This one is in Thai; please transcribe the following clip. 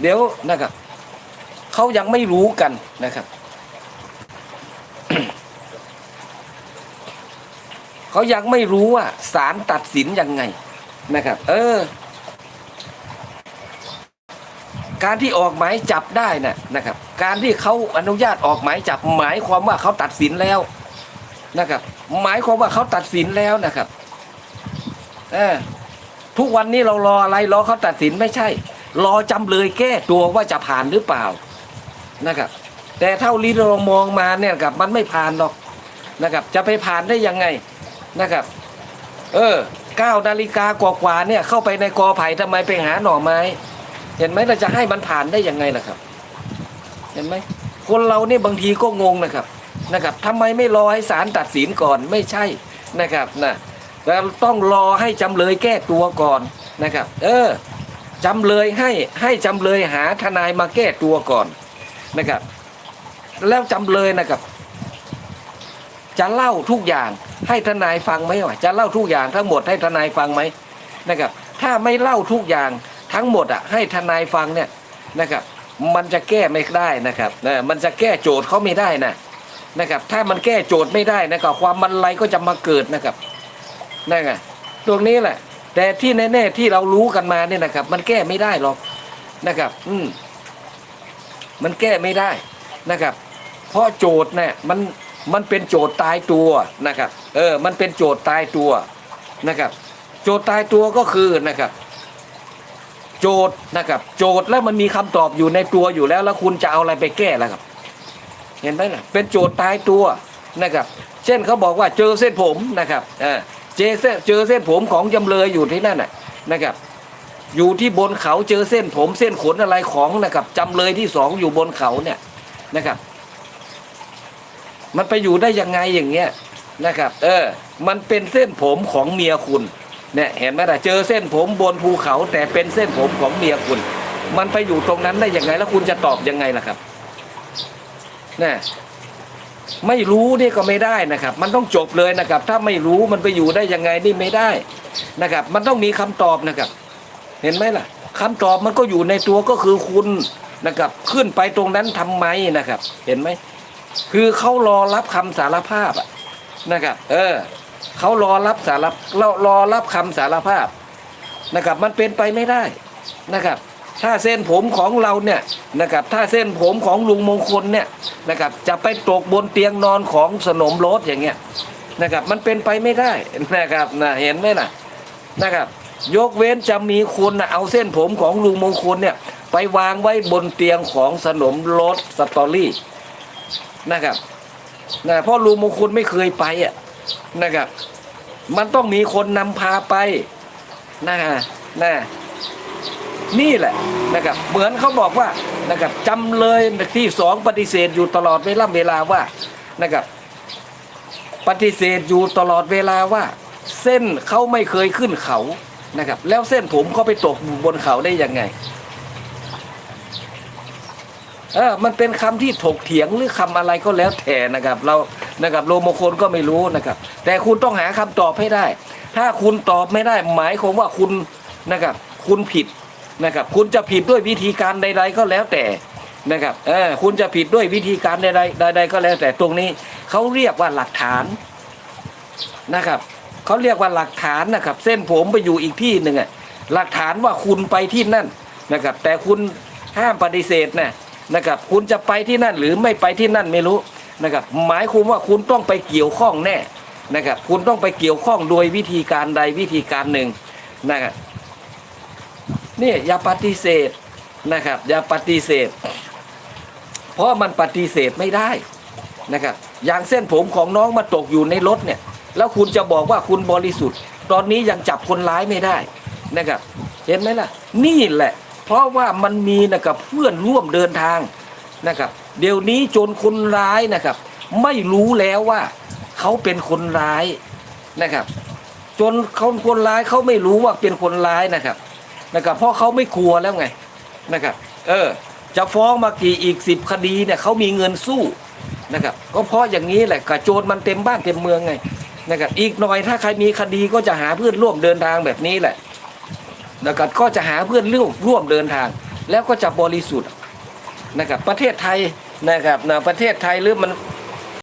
เดี๋ยวนะครับเขายังไม่รู้กันนะครับเขายังไม่รู้ว่าศาลตัดสินยังไงนะครับ เออ การที่ออกหมายจับได้นะนะครับ การที่เขาอนุญาตออกหมายจับ หมายความว่าเขาตัดสินแล้วนะครับ หมายความว่าเขาตัดสินแล้วนะครับ เออทุกวันนี้เรารออะไรรอเขาตัดสินไม่ใช่ รอจำเลยแก้ตัวว่าจะผ่านหรือเปล่านะครับ แต่เท่าที่เรามองมาเนี่ยครับมันไม่ผ่านหรอกนะครับ จะไปผ่านได้ยังไงนะครับ เออเก้านาฬิกากว่าๆเนี่ยเข้าไปในกอไผ่ทำไมไปหาหน่อไม้ เห็นไหมเราจะให้มันผ่านได้ยังไงล่ะครับ เห็นไหมคนเราเนี่ยบางทีก็งงนะครับนะครับทำไมไม่รอให้ศาลตัดสินก่อนไม่ใช่นะครับนะเราต้องรอให้จำเลยแก้ตัวก่อนนะครับ เออ จำเลยให้ให้จำเลยหาทนายมาแก้ตัวก่อนนะครับ แล้วจำเลยนะครับ จะเล่าทุกอย่างให้ทนายฟังไหมวะจะเล่าทุกอย่างทั้งหมดให้ทนายฟังไหมนะครับ ถ้าไม่เล่าทุกอย่างทั้งหมดอะให้ทนายฟังเนี่ยนะครับ มันจะแก้ไม่ได้นะครับนะมันจะแก้โจทย์เขาไม่ได้นะนะครับ ถ้ามันแก้โจทย์ไม่ได้นะครับความมันไรก็จะมาเกิดนะครับนั่นไงตรงนี้แหละ แต่ที่แน่ๆที่เรารู้กันมาเนี่ยนะครับ มันแก้ไม่ได้หรอกนะครับ อืมมันแก้ไม่ได้นะครับ เพราะโจทย์เนี่ยมันมันเป็นโจทย์ตายตัวนะครับ เออ มันเป็นโจทย์ตายตัวนะครับ โจทย์ตายตัวก็คือนะครับ โจทย์นะครับ โจทย์แล้วมันมีคำตอบอยู่ในตัวอยู่แล้ว แล้วคุณจะเอาอะไรไปแก้ล่ะครับ เห็นไหมล่ะเป็นโจทย์ตายตัวนะครับ เช่นเขาบอกว่าเจอเส้นผมนะครับเออ เจอเส้นเจอเส้นผมของจำเลยอยู่ที่นั่นน่ะนะครับ อยู่ที่บนเขาเจอเส้นผมเส้นขนอะไรของนะครับจำเลยที่สองอยู่บนเขาเนี่ยนะครับ มันไปอยู่ได้ยังไงอย่างเงี้ยนะครับ เออ มันเป็นเส้นผมของเมียคุณเนี่ยเห็นไหมล่ะเจอเส้นผมบนภูเขา แต่เป็นเส้นผมของเมียคุณ มันไปอยู่ตรงนั้นได้ยังไงแล้วคุณจะตอบยังไงล่ะครับเนี่ย ไม่รู้นี่ก็ไม่ได้นะครับ มันต้องจบเลยนะครับ ถ้าไม่รู้มันไปอยู่ได้ยังไงนี่ไม่ได้นะครับ มันต้องมีคำตอบนะครับ เห็นไหมล่ะคำตอบมันก็อยู่ในตัวก็คือคุณนะครับ ขึ้นไปตรงนั้นทำไมนะครับ เห็นไหมคือเขารอรับคำสารภาพนะครับ เออเขารอรับสารรอรอรับคำสารภาพนะครับ มันเป็นไปไม่ได้นะครับ ถ้าเส้นผมของเราเนี่ยนะครับถ้าเส้นผมของลุงมงคลเนี่ยนะครับจะไปตกบนเตียงนอนของสนมรถอย่างเงี้ยนะครับมันเป็นไปไม่ได้นะครับนะเห็นไหมล่ะนะครับ ยกเว้นจะมีคนนะเอาเส้นผมของลุงมงคลเนี่ยไปวางไว้บนเตียงของสนมรถสตอรี่นะครับนะเพราะลุงมงคลไม่เคยไปอะนะครับ มันต้องมีคนนำพาไปนะฮะนะ นี่แหละนะครับเหมือนเขาบอกว่านะครับจำเลยที่สองปฏิเสธอยู่ตลอดเวลาเวลาว่านะครับปฏิเสธอยู่ตลอดเวลาว่า เส้นเขาไม่เคยขึ้นเขานะครับ แล้วเส้นผมเขาไปตกบนเขาได้ยังไงเออมันเป็นคำที่ถกเถียงหรือคำอะไรก็แล้วแต่นะครับ เรานะครับโลโมโคนก็ไม่รู้นะครับ แต่คุณต้องหาคำตอบให้ได้ ถ้าคุณตอบไม่ได้ หมายความว่าคุณนะครับ คุณผิด นะครับ คุณจะผิดด้วยวิธีการใด ๆ ก็แล้วแต่นะครับเออคุณจะผิดด้วยวิธีการใดๆใดๆก็แล้วแต่ตรงนี้เขาเรียกว่าหลักฐานนะครับเขาเรียกว่าหลักฐานนะครับ เส้นผมไปอยู่อีกที่หนึ่งอะหลักฐานว่าคุณไปที่นั่นนะครับ แต่คุณห้ามปฏิเสธนะนะครับ คุณจะไปที่นั่นหรือไม่ไปที่นั่นไม่รู้นะครับ หมายความว่าคุณต้องไปเกี่ยวข้องแน่นะครับ คุณต้องไปเกี่ยวข้องโดยวิธีการใดวิธีการหนึ่งนะครับ นี่อย่าปฏิเสธนะครับ อย่าปฏิเสธ เพราะมันปฏิเสธไม่ได้นะครับ อย่างเส้นผมของน้องมาตกอยู่ในรถเนี่ย แล้วคุณจะบอกว่าคุณบริสุทธิ์ ตอนนี้ยังจับคนร้ายไม่ได้นะครับ เห็นไหมล่ะ นี่แหละ เพราะว่ามันมีนะครับเพื่อนร่วมเดินทางนะครับ เดี๋ยวนี้จนคนร้ายนะครับ ไม่รู้แล้วว่าเขาเป็นคนร้ายนะครับ จนเขาคนร้ายเขาไม่รู้ว่าเป็นคนร้ายนะครับ นะครับเพราะเขาไม่กลัวแล้วไงนะครับเออจะฟ้องมากี่อีกสิบคดีเนี่ยเขามีเงินสู้นะครับก็เพราะอย่างนี้แหละกระโจนมันเต็มบ้านเต็มเมืองไงนะครับอีกหน่อยถ้าใครมีคดีก็จะหาเพื่อนร่วมเดินทางแบบนี้แหละนะครับก็จะหาเพื่อนร่วมร่วมเดินทาง แล้วก็จะบริสุทธิ์นะครับประเทศไทยนะครับนะประเทศไทยหรือมัน